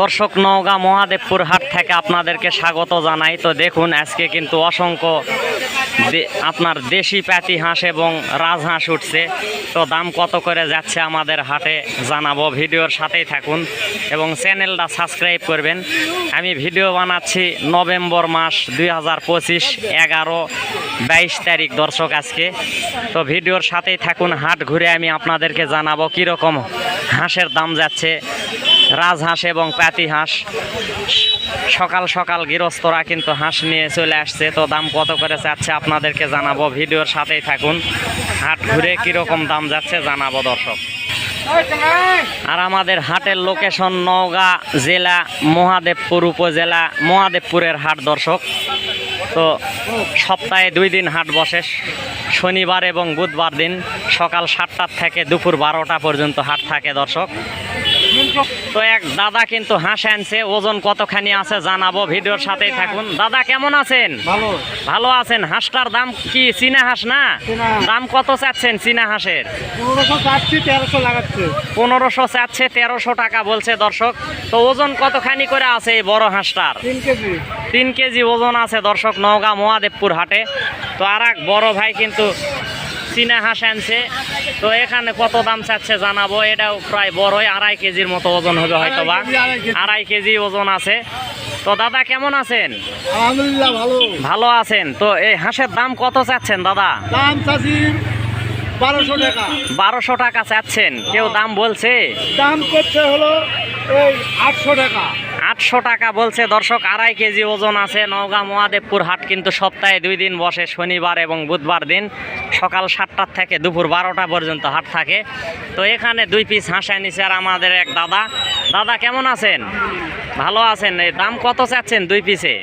দর্শক নওগাঁ মহাদেবপুর হাট থেকে আপনাদেরকে স্বাগত জানাই। তো দেখুন, আজকে কিন্তু অসংখ্য আপনার দেশি প্যাতি হাঁস এবং রাজহাঁস উঠছে। তো দাম কত করে যাচ্ছে আমাদের হাটে জানাব। ভিডিওর সাথেই থাকুন এবং চ্যানেলটা সাবস্ক্রাইব করবেন। আমি ভিডিও বানাচ্ছি নভেম্বর মাস দুই হাজার পঁচিশ, এগারো, বাইশ তারিখ দর্শক আজকে। তো ভিডিওর সাথেই থাকুন, হাট ঘুরে আমি আপনাদেরকে জানাব কীরকম হাঁসের দাম যাচ্ছে। রাজহাঁস এবং প্যাতি হাঁস। সকাল সকাল গৃহস্থরা কিন্তু হাঁস নিয়ে চলে আসছে। তো দাম কত করে যাচ্ছে আপনাদেরকে জানাব। ভিডিওর সাথেই থাকুন। হাট ঘুরে কীরকম দাম যাচ্ছে জানাব দর্শক। আর আমাদের হাটের লোকেশন নওগাঁ জেলা, মহাদেবপুর উপজেলা, মহাদেবপুরের হাট দর্শক। তো সপ্তাহে দুই দিন হাট বসে। শনিবার এবং বুধবার দিন সকাল সাতটার থেকে দুপুর বারোটা পর্যন্ত হাট থাকে দর্শক। তো এক দাদা কিন্তু হাঁস আনছে ওজন কতখানি আছে জানাব ভিডিওর সাথেই থাকুন। দাদা কেমন আছেন? ভালো। ভালো আছেন। হাঁসটার দাম কি চীনা হাঁস না? দাম কত চাচ্ছেন চীনা হাঁসের? পনেরোশো চাচ্ছি তেরোশো টাকা বলছে দর্শক। তো ওজন কতখানি করে আছে এই বড় হাঁসটার? তিন কেজি। তিন কেজি ওজন আছে দর্শক নওগাঁ মহাদেবপুর হাটে। তো আর এক বড় ভাই কিন্তু চীনা হাঁস আনছে। তো এখানে কত দাম চাচ্ছে জানাব। এটাও প্রায় বড়ই আড়াই কেজির মতো ওজন হবে হয়তো বা আড়াই কেজি, ওজন আছে। তো দাদা কেমন আছেন? আলহামদুলিল্লাহ ভালো। ভালো আছেন। তো এই হাঁসের দাম কত চাচ্ছেন দাদা? দাম চাচ্ছি বারোশো টাকা। বারোশো টাকা চাচ্ছেন। কেউ দাম বলছে? দাম করছে হলো আটশো টাকা। বলছে দর্শক আড়াই কেজি ওজন আছে। নওগাঁ মহাদেবপুর হাট কিন্তু সপ্তাহে দুই দিন বসে শনিবার এবং বুধবার দিন সকাল সাতটার থেকে দুপুর বারোটা পর্যন্ত হাট থাকে। তো এখানে দুই পিস হাঁসা নিছে আর আমাদের এক দাদা। দাদা কেমন আছেন? ভালো আছেন? এই দাম কত চাচ্ছেন দুই পিসে?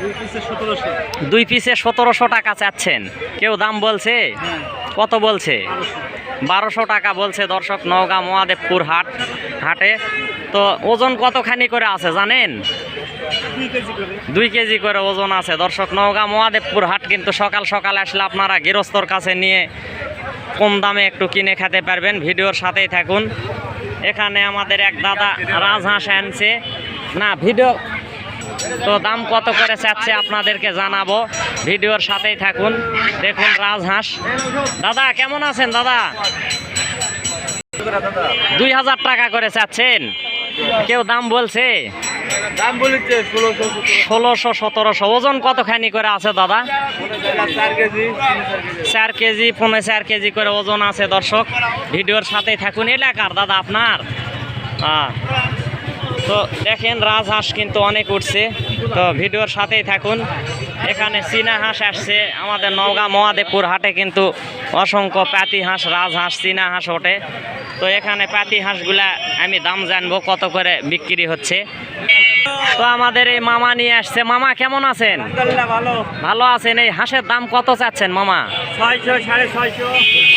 দুই পিসে সতেরোশো। দুই পিসে সতেরোশো টাকা চাচ্ছেন। কেউ দাম বলছে? হ্যাঁ। কত বলছে? বারোশো টাকা বলছে দর্শক নওগাঁ মহাদেবপুর হাট, হাটে। তো ওজন কতখানি করে আছে জানেন? দুই কেজি করে ওজন আছে। দর্শক, নওগাঁ মহাদেবপুর হাট কিন্তু সকাল সকাল আসলে আপনারা গৃহস্থর কাছে নিয়ে কম দামে একটু কিনে খেতে পারবেন। ভিডিওর সাথেই থাকুন। এখানে আমাদের এক দাদা রাজহাঁস আনছে। না, ভিডিও তো দাম কত করে চাচ্ছে আপনাদেরকে জানাব। ভিডিওর সাথেই থাকুন। দেখুন রাজহাঁস। দাদা কেমন আছেন দাদা? দুই হাজার টাকা করে চাচ্ছেন? কেউ দাম বলছে? দাম বলেছে ষোলোশো সতেরোশো। ওজন কতখানি করে আছে দাদা? চার কেজি চার কেজি পনেরো চার কেজি করে ওজন আছে দর্শক। ভিডিওর সাথেই থাকুন। এলাকার দাদা আপনার? হ্যাঁ তো দেখেন রাজহাঁস কিন্তু অনেক উঠছে। তো ভিডিওর সাথেই থাকুন। এখানে চীনা হাঁস আসছে। আমাদের নওগাঁ মহাদেবপুর হাটে কিন্তু অসংখ্য প্যাতি হাঁস রাজহাঁস চীনা হাঁস ওঠে। তো এখানে প্যাতি হাঁসগুলা আমি দাম জানব, কত করে বিক্রি হচ্ছে। তো আমাদের এই মামা নিয়ে আসছে। মামা কেমন আছেন? ভালো। ভালো আছেন। এই হাঁসের দাম কত চাচ্ছেন মামা? ছয়শো সাড়ে ছয়শো।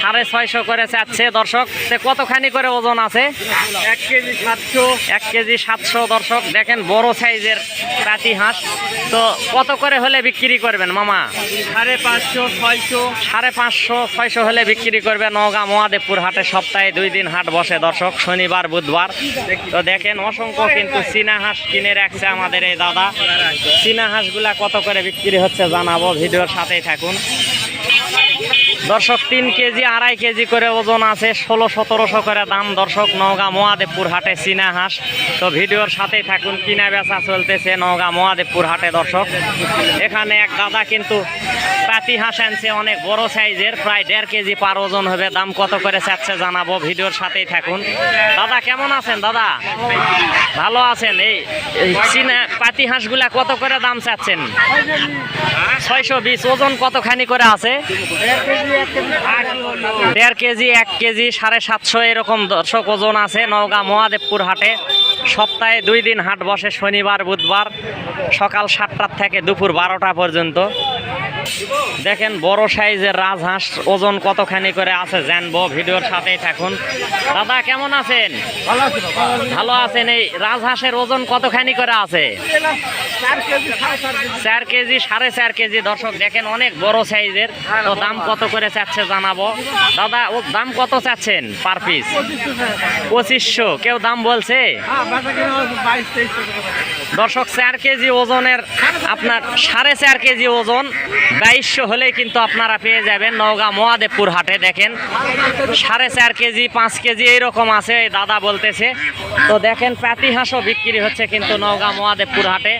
সাড়ে ছয়শো করে চাচ্ছে দর্শক। কতখানি করে ওজন আছে? এক কেজি সাতশো। এক কেজি সাতশো দর্শক। দেখেন বড় সাইজের পাতি হাঁস। তো কত করে হলে বিক্রি করবেন মামা? সাড়ে পাঁচশো ছয়শো। সাড়ে পাঁচশো ছয়শো হলে বিক্রি করবে নওগাঁ মহাদেবপুর হাটে। সপ্তাহে দুই দিন হাট বসে দর্শক শনিবার বুধবার। তো দেখেন অসংখ্য কিন্তু চীনা হাঁস কিনে রাখছে আমাদের এই দাদা। চীনা হাঁসগুলা কত করে বিক্রি হচ্ছে জানাব ভিডিওর সাথেই থাকুন। দর্শক, তিন কেজি, আড়াই কেজি করে ওজন আছে, ষোলো, সতেরোশো করে দাম। দর্শক, নওগাঁ মহাদেবপুর হাটে চীনা হাঁস। তো ভিডিওর সাথেই থাকুন, কিনা বেচা চলতেছে নওগাঁ মহাদেবপুর হাটে, দর্শক। এখানে এক দাদা কিন্তু পাতি হাঁস আনছে, অনেক বড় সাইজের, প্রায় দেড় কেজি পার ওজন হবে। দাম কত করে চাচ্ছে জানাব, ভিডিওর সাথেই থাকুন। দাদা, কেমন আছেন, দাদা? ভালো আছেন? এই চীনা পাতি হাঁসগুলা কত করে দাম চাচ্ছেন? ছয়শো বিশ, ওজন কতখানি করে আছে? দেড় কেজি এক কেজি সাড়ে সাতশো এরকম দর্শক ওজন আছে নওগাঁ মহাদেবপুর হাটে। সপ্তাহে দুই দিন হাট বসে শনিবার, বুধবার, সকাল সাতটার থেকে দুপুর বারোটা পর্যন্ত। দেখেন বড় সাইজের রাজহাঁস, ওজন কতখানি করে আছে জানব, ভিডিওর সাথেই থাকুন। দাদা, কেমন আছেন? ভালো আছেন? এই রাজহাঁসের ওজন কতখানি করে আছে? চার কেজি, সাড়ে চার কেজি। দর্শক, দেখেন অনেক বড় সাইজের। তো দাম কত করে চাচ্ছে জানাব। দাদা, ও দাম কত চাচ্ছেন পার পিস? পঁচিশশো। কেউ দাম বলছে? দর্শক, চার কেজি ওজনের আপনার সাড়ে চার কেজি ওজন। বাইশশো হলেই কিন্তু আপনারা পেয়ে যাবেন নওগাঁ মহাদেবপুর হাটে, দেখেন। সাড়ে চার কেজি, পাঁচ কেজি এইরকম আছে, এই দাদা বলতেছে। তো দেখেন, প্যাতি হাঁসও বিক্রি হচ্ছে কিন্তু নওগাঁ মহাদেবপুর হাটে।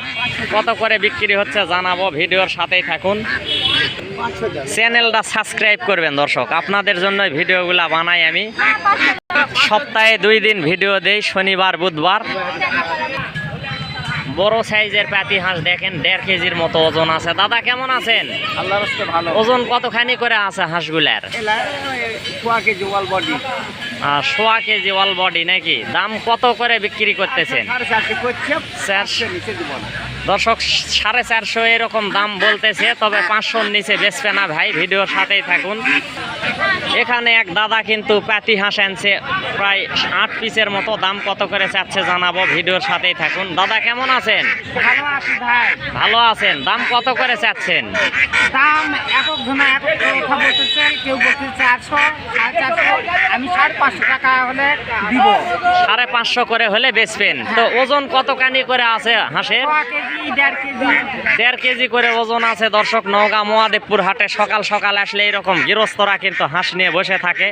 কত করে বিক্রি হচ্ছে জানাব, ভিডিওর সাথেই থাকুন। চ্যানেলটা সাবস্ক্রাইব করবেন দর্শক, আপনাদের জন্য ভিডিওগুলা বানাই আমি। সপ্তাহে দুই দিন ভিডিও দেই শনিবার বুধবার। বড় সাইজের প্যাতি হাঁস দেখেন দেড় কেজির মতো ওজন আছে। দাদা কেমন আছেন? ভালো। ওজন কতখানি করে আছে হাঁসগুলার? সোয়া কেজি ওয়াল সোয়া কেজি অল বডি নাকি? দাম কত করে বিক্রি করতেছেন? দর্শক সাড়ে চারশো এরকম দাম বলতেছে তবে পাঁচশোর নিচে বেচবে না ভাই ভিডিওর সাথেই থাকুন। এখানে এক দাদা কিন্তু প্যাতি হাঁস আনছে প্রায় আট পিসের মতো দাম কত করে চাচ্ছে জানাব ভিডিওর সাথেই থাকুন। দাদা কেমন আছেন? ভালো আছি ভাই। ভালো আছেন? দাম কত করে চাচ্ছেন? দাম একক একক কথা কেউ বলতেছে চারশো সাড়ে চারশো আমি সাড়ে পাঁচশো টাকা হলে দিব। সাড়ে পাঁচশো করে হলে বেচবেন। তো ওজন কতখানি করে আছে হাঁসের? দেড় কেজি। করে ওজন আছে দর্শক নওগাঁ মহাদেবপুর হাটে সকাল সকাল আসলে এরকম গৃহস্থরা কিন্তু হাঁস নিয়ে বসে থাকে।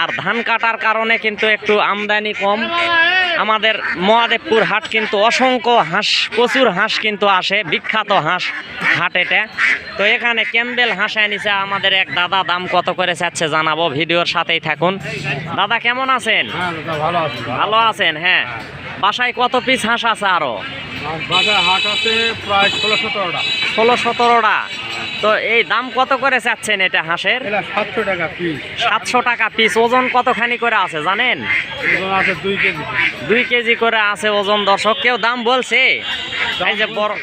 আর ধান কাটার কারণে কিন্তু একটু আমদানি কম। আমাদের মহাদেবপুর হাট কিন্তু অসংখ্য হাঁস প্রচুর হাঁস কিন্তু আসে বিখ্যাত হাঁস হাট এটা। তো এখানে ক্যাম্বেল হাঁস আনিছে আমাদের এক দাদা দাম কত করে চাচ্ছে জানাব ভিডিওর সাথেই থাকুন। দাদা কেমন আছেন? হ্যাঁ ভালো ভালো আছেন হ্যাঁ। বাসায় কত পিস হাঁস আছে আরও? বাজার হাট আছে প্রায় ষোলো সতেরোটা। ষোলো সতেরোটা। তো এই দাম কত করে চাচ্ছেন এটা হাঁসের? সাতশো টাকা পিস সাতশো টাকা পিস ওজন কতখানি করে আছে জানেন? ওজন আছে দুই কেজি। দুই কেজি করে আছে ওজন দর্শক। কেউ দাম বলছে? এই যে বড়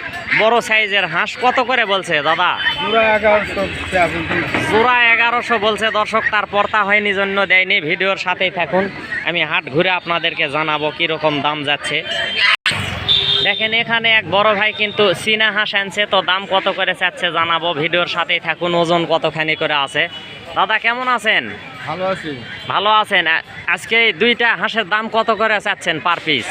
বড় সাইজের হাঁস কত করে বলছে দাদা? জোড়া এগারোশো বলছে। দর্শক। তার পর্তা হয়নি জন্য দেয়নি। ভিডিওর সাথেই থাকুন। আমি হাট ঘুরে আপনাদেরকে জানাব কীরকম দাম যাচ্ছে। দেখেন এখানে এক বড় ভাই কিন্তু চীনা হাঁস আনছে। তো দাম কত করে চাচ্ছে জানাব। ভিডিওর সাথেই থাকুন ওজন কতখানি করে আছে। দাদা কেমন আছেন? ভালো আছে। ভালো আছেন? আজকে দুইটা হাঁসের দাম কত করে চাচ্ছেন পার পিস?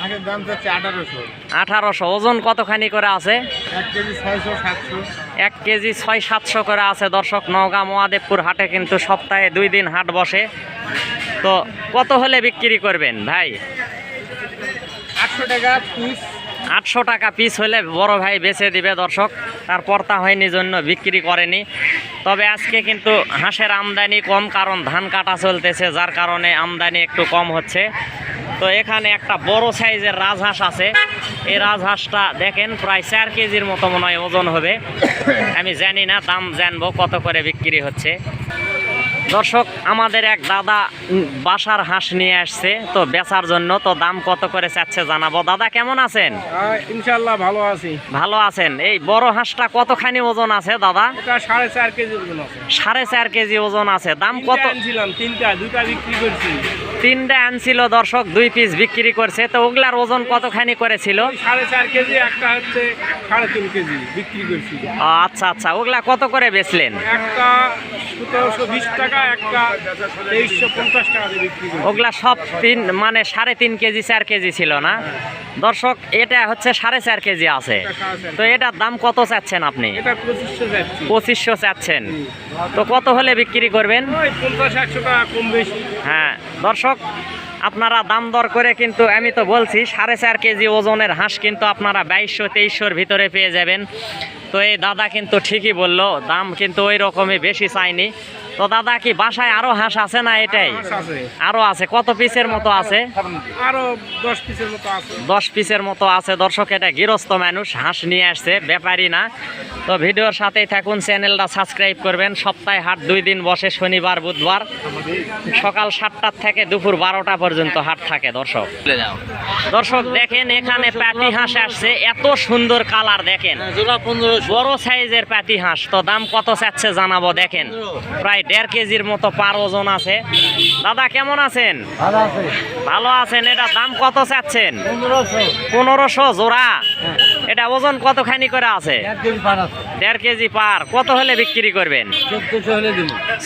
হাঁসের দাম যাচ্ছে আঠারোশো। আঠারোশো। ওজন কতখানি করে আছে? এক কেজি ছয়শো সাতশো। এক কেজি ছয় সাতশো করে আছে। দর্শক নওগাঁ মহাদেবপুর হাটে কিন্তু সপ্তাহে দুই দিন হাট বসে। তো কত হলে বিক্রি করবেন ভাই? আটশো টাকা পিস আটশো টাকা পিস হলে বড় ভাই বেছে দিবে দর্শক। তার পর্তা হয়নি জন্য বিক্রি করেনি। তবে আজকে কিন্তু হাঁসের আমদানি কম, কারণ ধান কাটা চলতেছে, যার কারণে আমদানি একটু কম হচ্ছে। তো এখানে একটা বড় সাইজের রাজহাঁস আছে। এই রাজহাঁসটা দেখেন, প্রায় চার কেজির মতো মনে হয় ওজন হবে। আমি জানি না, দাম জানব কত করে বিক্রি হচ্ছে। দর্শক আমাদের এক দাদা বাসার হাঁস নিয়ে আসছে তো বেচার জন্য তো দাম কত করে চাচ্ছে জানাব। দাদা কেমন আছেন? ইনশাল্লাহ ভালো আছি। ভালো আছেন। এই বড় হাঁসটা কতখানি ওজন আছে দাদা? সাড়ে চার কেজি ওজন আছে। সাড়ে চার কেজি ওজন আছে। দাম কত? আনছিলাম তিনটা দুটা বিক্রি করছি। তিনটা আনছিল দর্শক দুই পিস বিক্রি করছে। তো ওগুলার ওজন কতখানি করেছিল? সাড়ে চার কেজি একটা হচ্ছে সাড়ে তিন কেজি বিক্রি করছি। আচ্ছা আচ্ছা ওগুলা কত করে বেচলেন? একটা সতেরোশো বিশ টাকা একটা তেইশশো পঞ্চাশ টাকা বিক্রি ওগুলা সব তিন মানে সাড়ে তিন কেজি চার কেজি ছিল না? দর্শক এটা হচ্ছে সাড়ে চার কেজি আছে। তো এটার দাম কত চাচ্ছেন আপনি? পঁচিশশো চাচ্ছেন। তো কত হলে বিক্রি করবেন? ওই পঞ্চাশ একশো টাকা কম বেশি। হ্যাঁ। দর্শক আপনারা দাম দর করে কিন্তু আমি তো বলছি সাড়ে চার কেজি ওজনের হাঁস কিন্তু আপনারা বাইশশো তেইশশোর ভিতরে পেয়ে যাবেন। তো এই দাদা কিন্তু ঠিকই বলল দাম কিন্তু ওই রকমই বেশি চাইনি। তো দাদা কি বাসায় আরও হাঁস আছে না এটাই? আরও আছে। কত পিসের মতো আছে? আরও দশ পিসের মতো আছে। দশ পিসের মতো আছে। দর্শক এটা গৃহস্থ মানুষ হাঁস নিয়ে আসছে ব্যাপারী না। তো ভিডিওর সাথেই থাকুন চ্যানেলটা সাবস্ক্রাইব করবেন। সপ্তাহে হাট দুই দিন বসে শনিবার বুধবার। সকাল সাতটার থেকে দুপুর বারোটা পর্যন্ত হাট থাকে দর্শক। দর্শক দেখেন এখানে প্যাটি হাঁস আসছে। এত সুন্দর কালার দেখেন। বড় সাইজের প্যাটি হাঁস। তো দাম কত চাচ্ছে জানাব দেখেন। প্রায় দেড় কেজির মতো পার ওজন আছে। দাদা কেমন আছেন? ভালো আছেন? এটা দাম কত চাচ্ছেন? পনেরোশো। জোড়া? এটা ওজন কতখানি করে আছে? দেড় কেজি পার কত হলে বিক্রি করবেন?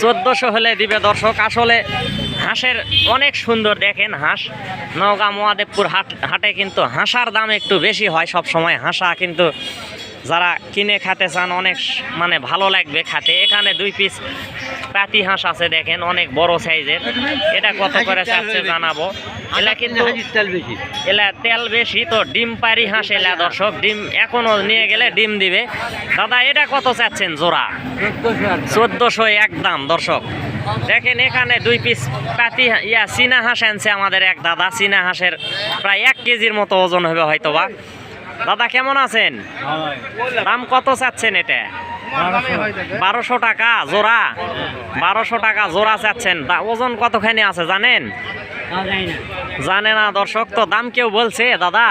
চোদ্দশো হলে দিবে। দর্শক। আসলে হাঁসের অনেক সুন্দর দেখেন হাঁস। নওগাঁ মহাদেবপুর হাট হাটে কিন্তু হাঁসার দাম একটু বেশি হয় সব সময় হাঁসা কিন্তু যারা কিনে খেতে চান অনেক মানে ভালো লাগবে খেতে। এখানে দুই পিস পাতি হাঁস আছে দেখেন অনেক বড় সাইজের। এটা কত করে চাচ্ছে জানাব। এলা কিন্তু এলা তেল বেশি তো ডিম পারি হাঁস এলা দর্শক। ডিম এখনও নিয়ে গেলে ডিম দিবে। দাদা এটা কত চাচ্ছেন জোড়া? চোদ্দশো একদম দর্শক। দেখেন এখানে দুই পিস পাতি ইয়া চীনা হাঁস আনছে আমাদের এক দাদা। চীনা হাঁসের প্রায় এক কেজির মতো ওজন হবে হয়তো বা দাদা কেমন আছেন? দাম কত চাচ্ছেন এটা? বারোশো। টাকা জোড়া? বারোশো টাকা জোড়া চাচ্ছেন। ওজন কতখানি আছে জানেন? জানে না। দর্শক তো দাম কেউ বলছে দাদা?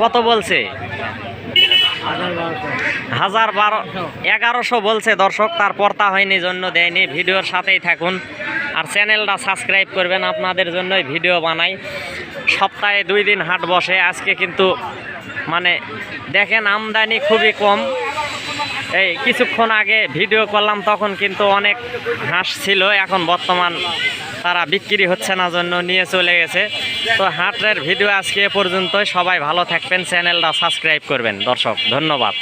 কত বলছে? হাজার বারো এগারোশো বলছে দর্শক তার পর্তা হয়নি জন্য দেয়নি। ভিডিওর সাথেই থাকুন। আর চ্যানেলটা সাবস্ক্রাইব করবেন আপনাদের জন্যই ভিডিও বানাই। সপ্তাহে দুই দিন হাট বসে। আজকে কিন্তু মানে দেখেন আমদানি খুবই কম। এই কিছুক্ষণ আগে ভিডিও করলাম, তখন কিন্তু অনেক হাঁস ছিল। এখন বর্তমান তারা বিক্রি হচ্ছে না জন্য নিয়ে চলে গেছে। তো হাটের ভিডিও আজকে এ পর্যন্তই। সবাই ভালো থাকবেন, চ্যানেলটা সাবস্ক্রাইব করবেন। দর্শক, ধন্যবাদ।